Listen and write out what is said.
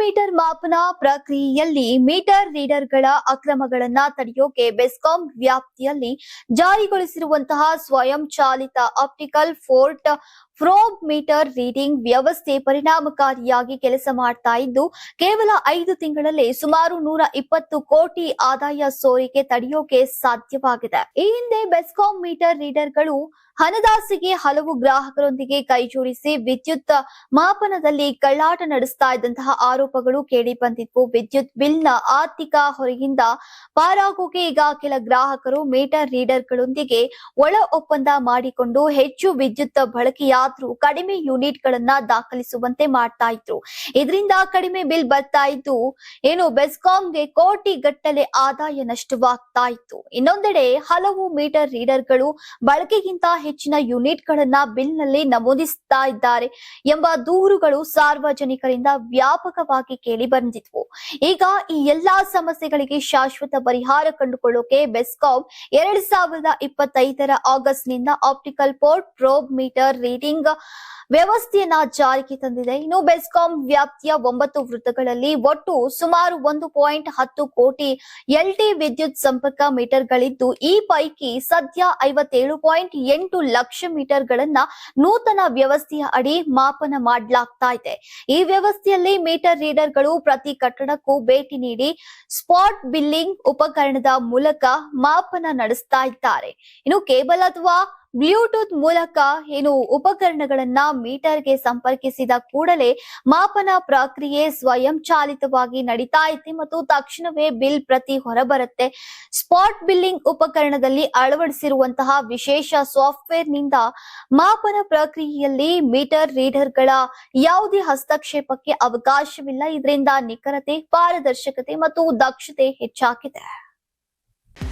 Metre ಮಾಪನ ಪ್ರಕ್ರಿಯೆಯಲ್ಲಿ metre ರೀಡರ್ಗಳ ಅಕ್ರಮಗಳನ್ನ ತಡೆಯೋಕೆ BESCOM ವ್ಯಾಪ್ತಿಯಲ್ಲಿ ಜಾರಿಗೊಳಿಸಿರುವಂತಹ ಸ್ವಯಂ ಚಾಲಿತ optical port probe meter reading ವ್ಯವಸ್ಥೆ ಪರಿಣಾಮಕಾರಿಯಾಗಿ ಕೆಲಸ ಮಾಡ್ತಾ ಇದ್ದು, ಕೇವಲ ಐದು ತಿಂಗಳಲ್ಲಿ ಸುಮಾರು ನೂರ ಇಪ್ಪತ್ತು ಕೋಟಿ ಆದಾಯ ಸೋರಿಕೆ ತಡೆಯೋಕೆ ಸಾಧ್ಯವಾಗಿದೆ. ಈ ಹಿಂದೆ ಬೆಸ್ಕಾಂ ಮೀಟರ್ ರೀಡರ್ಗಳು ಹಣದಾಸಿಗೆ ಹಲವು ಗ್ರಾಹಕರೊಂದಿಗೆ ಕೈಜೋಡಿಸಿ ವಿದ್ಯುತ್ ಮಾಪನದಲ್ಲಿ ಕಳ್ಳಾಟ ನಡೆಸ್ತಾ ಇದ್ದಂತಹ ಆರೋಪಗಳು ಕೇಳಿ ಬಂದಿದ್ವು ವಿದ್ಯುತ್ ಬಿಲ್ನ ಆರ್ಥಿಕ ಹೊರೆಯಿಂದ ಪಾರಾಗೋಕೆ ಈಗ ಕೆಲ ಗ್ರಾಹಕರು ಮೀಟರ್ ರೀಡರ್ಗಳೊಂದಿಗೆ ಒಳ ಒಪ್ಪಂದ ಮಾಡಿಕೊಂಡು ಹೆಚ್ಚು ವಿದ್ಯುತ್ ಬಳಕೆಯಾದ್ರೂ ಕಡಿಮೆ ಯೂನಿಟ್ ಗಳನ್ನ ದಾಖಲಿಸುವಂತೆ ಮಾಡ್ತಾ ಇದ್ರು. ಇದರಿಂದ ಕಡಿಮೆ ಬಿಲ್ ಬರ್ತಾ ಇದ್ದು, ಏನು ಬೆಸ್ಕಾಂಗೆ ಕೋಟಿ ಗಟ್ಟಲೆ ಆದಾಯ ನಷ್ಟವಾಗ್ತಾ ಇತ್ತು. ಇನ್ನೊಂದೆಡೆ ಹಲವು ಮೀಟರ್ ರೀಡರ್ಗಳು ಬಳಕೆಗಿಂತ ಹೆಚ್ಚಿನ ಯೂನಿಟ್ ಗಳನ್ನ ಬಿಲ್ನಲ್ಲಿ ನಮೂದಿಸ್ತಾ ಇದ್ದಾರೆ ಎಂಬ ದೂರುಗಳು ಸಾರ್ವಜನಿಕರಿಂದ ವ್ಯಾಪಕವಾಗಿ ಕೇಳಿ ಬಂದಿದ್ವು. ಈಗ ಈ ಎಲ್ಲಾ ಸಮಸ್ಯೆಗಳಿಗೆ ಶಾಶ್ವತ ಪರಿಹಾರ ಕಂಡುಕೊಳ್ಳೋಕೆ ಬೆಸ್ಕಾಂ ಎರಡ್ ಸಾವಿರದ ಇಪ್ಪತ್ತೈದರ ಆಗಸ್ಟ್ನಿಂದ optical port probe meter reading ವ್ಯವಸ್ಥೆಯನ್ನ ಜಾರಿಗೆ ತಂದಿದೆ. ಇನ್ನು ಬೆಸ್ಕಾಂ ವ್ಯಾಪ್ತಿಯ ಒಂಬತ್ತು ವೃತ್ತಗಳಲ್ಲಿ ಒಟ್ಟು ಸುಮಾರು ಒಂದು ಪಾಯಿಂಟ್ ಹತ್ತು ಕೋಟಿ ಎಲ್ಟಿ ವಿದ್ಯುತ್ ಸಂಪರ್ಕ ಮೀಟರ್ಗಳಿದ್ದು, ಈ ಪೈಕಿ ಸದ್ಯ ಐವತ್ತೇಳು ಪಾಯಿಂಟ್ ಎಂಟು ಲಕ್ಷ ಮೀಟರ್ಗಳನ್ನ ನೂತನ ವ್ಯವಸ್ಥೆಯ ಅಡಿ ಮಾಪನ ಮಾಡಲಾಗ್ತಾ ಇದೆ. ಈ ವ್ಯವಸ್ಥೆಯಲ್ಲಿ ಮೀಟರ್ ರೀಡರ್ಗಳು ಪ್ರತಿ ಕಟ್ಟಡಕ್ಕೂ ಭೇಟಿ ನೀಡಿ ಸ್ಪಾಟ್ ಬಿಲ್ಲಿಂಗ್ ಉಪಕರಣದ ಮೂಲಕ ಮಾಪನ ನಡೆಸ್ತಾ ಇದ್ದಾರೆ. ಇನ್ನು ಕೇಬಲ್ ಅಥವಾ ಬ್ಲೂಟೂತ್ ಮೂಲಕ ಏನು ಉಪಕರಣಗಳನ್ನ ಮೀಟರ್ಗೆ ಸಂಪರ್ಕಿಸಿದ ಕೂಡಲೇ ಮಾಪನ ಪ್ರಕ್ರಿಯೆ ಸ್ವಯಂ ಚಾಲಿತವಾಗಿ ನಡೀತಾ ಇದೆ ಮತ್ತು ತಕ್ಷಣವೇ ಬಿಲ್ ಪ್ರತಿ ಹೊರಬರುತ್ತೆ. ಸ್ಪಾಟ್ ಬಿಲ್ಲಿಂಗ್ ಉಪಕರಣದಲ್ಲಿ ಅಳವಡಿಸಿರುವಂತಹ ವಿಶೇಷ ಸಾಫ್ಟ್ವೇರ್ನಿಂದ ಮಾಪನ ಪ್ರಕ್ರಿಯೆಯಲ್ಲಿ ಮೀಟರ್ ರೀಡರ್ಗಳ ಯಾವುದೇ ಹಸ್ತಕ್ಷೇಪಕ್ಕೆ ಅವಕಾಶವಿಲ್ಲ. ಇದರಿಂದ ನಿಖರತೆ, ಪಾರದರ್ಶಕತೆ ಮತ್ತು ದಕ್ಷತೆ ಹೆಚ್ಚಾಗಿದೆ.